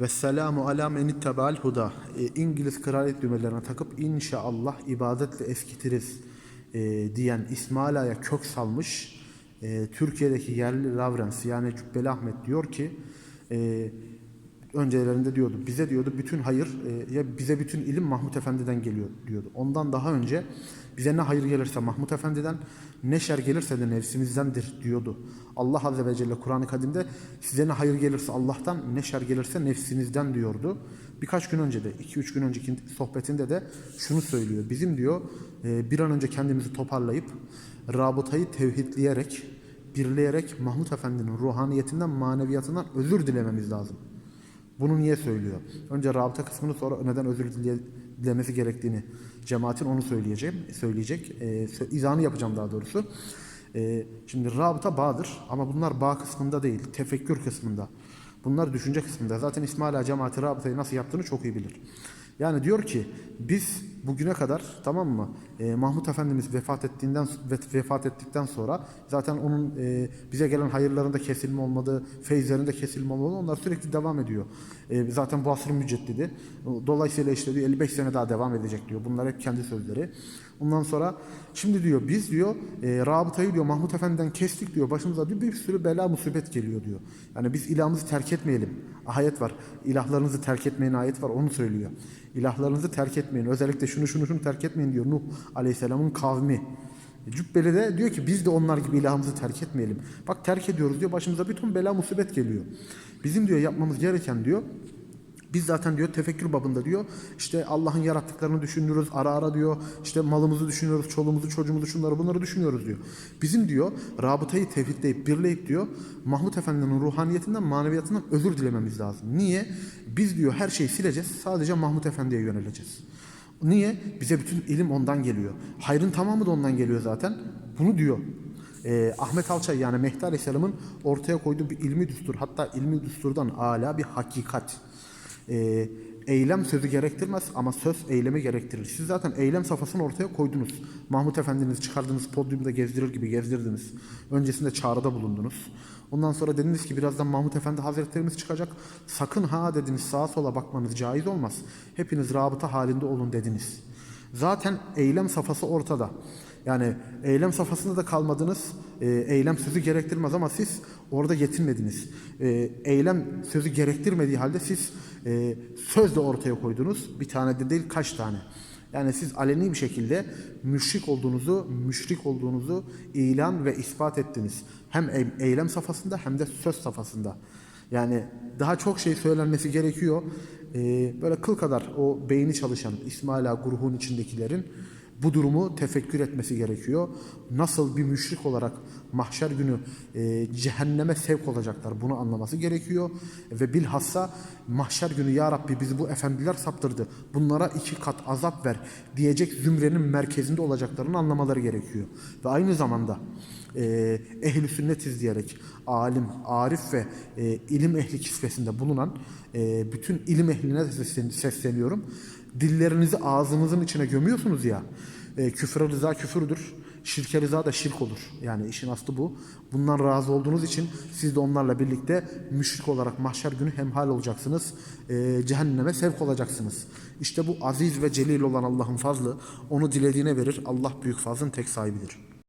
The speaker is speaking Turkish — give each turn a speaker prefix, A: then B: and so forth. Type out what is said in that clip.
A: Ve selamu ala men ittaba'al huda. E, İngiliz kraliyet düğmelerine takıp inşallah ibadetle eskitiriz e, diyen İsmail Ağa'ya kök salmış e, Türkiye'deki yerli Lavrens yani Cübbeli Ahmet diyor ki e, öncelerinde diyordu bize diyordu bütün hayır e, ya bize bütün ilim Mahmut Efendi'den geliyor diyordu. Ondan daha önce bize ne hayır gelirse Mahmut Efendi'den ne şer gelirse de nefsimizdendir diyordu. Allah Azze ve Celle Kur'an-ı Kadim'de size ne hayır gelirse Allah'tan ne şer gelirse nefsinizden diyordu. Birkaç gün önce de 2-3 gün önceki sohbetinde de şunu söylüyor. Bizim diyor e, bir an önce kendimizi toparlayıp rabıtayı tevhidleyerek birleyerek Mahmut Efendi'nin ruhaniyetinden maneviyatından özür dilememiz lazım. Bunu niye söylüyor? Önce rabıta kısmını sonra neden özür dile- dilemesi gerektiğini cemaatin onu söyleyeceğim, söyleyecek. E, sö- izahını yapacağım daha doğrusu. E, şimdi rabıta bağdır ama bunlar bağ kısmında değil, tefekkür kısmında. Bunlar düşünce kısmında. Zaten İsmail Ağa cemaati rabıtayı nasıl yaptığını çok iyi bilir. Yani diyor ki biz bugüne kadar tamam mı e, Mahmut Efendimiz vefat ettiğinden ve- vefat ettikten sonra zaten onun e, bize gelen hayırlarında kesilme olmadı, feyizlerinde kesilme olmadı onlar sürekli devam ediyor. E, zaten bu asrın müceddidi. Dolayısıyla işte diyor 55 sene daha devam edecek diyor. Bunlar hep kendi sözleri. Ondan sonra şimdi diyor biz diyor e, rabıtayı diyor Mahmut Efendi'den kestik diyor. Başımıza diyor bir sürü bela musibet geliyor diyor. Yani biz ilahımızı terk etmeyelim. Ayet var. İlahlarınızı terk etmeyin ayet var. Onu söylüyor. İlahlarınızı terk etmeyin. Özellikle şunu şunu şunu terk etmeyin diyor Nuh Aleyhisselam'ın kavmi. Cübbeli de diyor ki biz de onlar gibi ilahımızı terk etmeyelim. Bak terk ediyoruz diyor başımıza bir ton bela musibet geliyor. Bizim diyor yapmamız gereken diyor biz zaten diyor tefekkür babında diyor işte Allah'ın yarattıklarını düşünüyoruz ara ara diyor işte malımızı düşünüyoruz çoluğumuzu çocuğumuzu şunları bunları düşünüyoruz diyor. Bizim diyor rabıtayı tevhidleyip birleyip diyor Mahmut Efendi'nin ruhaniyetinden maneviyatından özür dilememiz lazım. Niye? Biz diyor her şeyi sileceğiz sadece Mahmut Efendi'ye yöneleceğiz. Niye? Bize bütün ilim ondan geliyor. Hayrın tamamı da ondan geliyor zaten. Bunu diyor. Ee, Ahmet Alçay yani Mehdi Aleyhisselam'ın ortaya koyduğu bir ilmi düstur. Hatta ilmi düsturdan âlâ bir hakikat. Ee, eylem sözü gerektirmez ama söz eylemi gerektirir. Siz zaten eylem safhasını ortaya koydunuz. Mahmut Efendiniz çıkardığınız podyumda gezdirir gibi gezdirdiniz. Öncesinde çağrıda bulundunuz. Ondan sonra dediniz ki birazdan Mahmut Efendi Hazretlerimiz çıkacak. Sakın ha dediniz sağa sola bakmanız caiz olmaz. Hepiniz rabıta halinde olun dediniz. Zaten eylem safhası ortada. Yani eylem safhasında da kalmadınız. E, eylem sözü gerektirmez ama siz orada yetinmediniz. E, eylem sözü gerektirmediği halde siz e, söz de ortaya koydunuz. Bir tane de değil kaç tane. Yani siz aleni bir şekilde müşrik olduğunuzu, müşrik olduğunuzu ilan ve ispat ettiniz. Hem ey- eylem safhasında hem de söz safhasında. Yani daha çok şey söylenmesi gerekiyor. Ee, böyle kıl kadar o beyni çalışan İsmail Ağa grubun içindekilerin bu durumu tefekkür etmesi gerekiyor. Nasıl bir müşrik olarak mahşer günü e, cehenneme sevk olacaklar bunu anlaması gerekiyor. Ve bilhassa mahşer günü ya Rabbi bizi bu efendiler saptırdı. Bunlara iki kat azap ver diyecek zümrenin merkezinde olacaklarını anlamaları gerekiyor. Ve aynı zamanda e, ehli sünnetiz diyerek alim, arif ve e, ilim ehli kisvesinde bulunan e, bütün ilim ehline seslen- sesleniyorum. Dillerinizi ağzınızın içine gömüyorsunuz ya. E, küfre rıza küfürdür. Şirke rıza da şirk olur. Yani işin aslı bu. Bundan razı olduğunuz için siz de onlarla birlikte müşrik olarak mahşer günü hemhal olacaksınız. E, cehenneme sevk olacaksınız. İşte bu aziz ve celil olan Allah'ın fazlı. Onu dilediğine verir. Allah büyük fazlın tek sahibidir.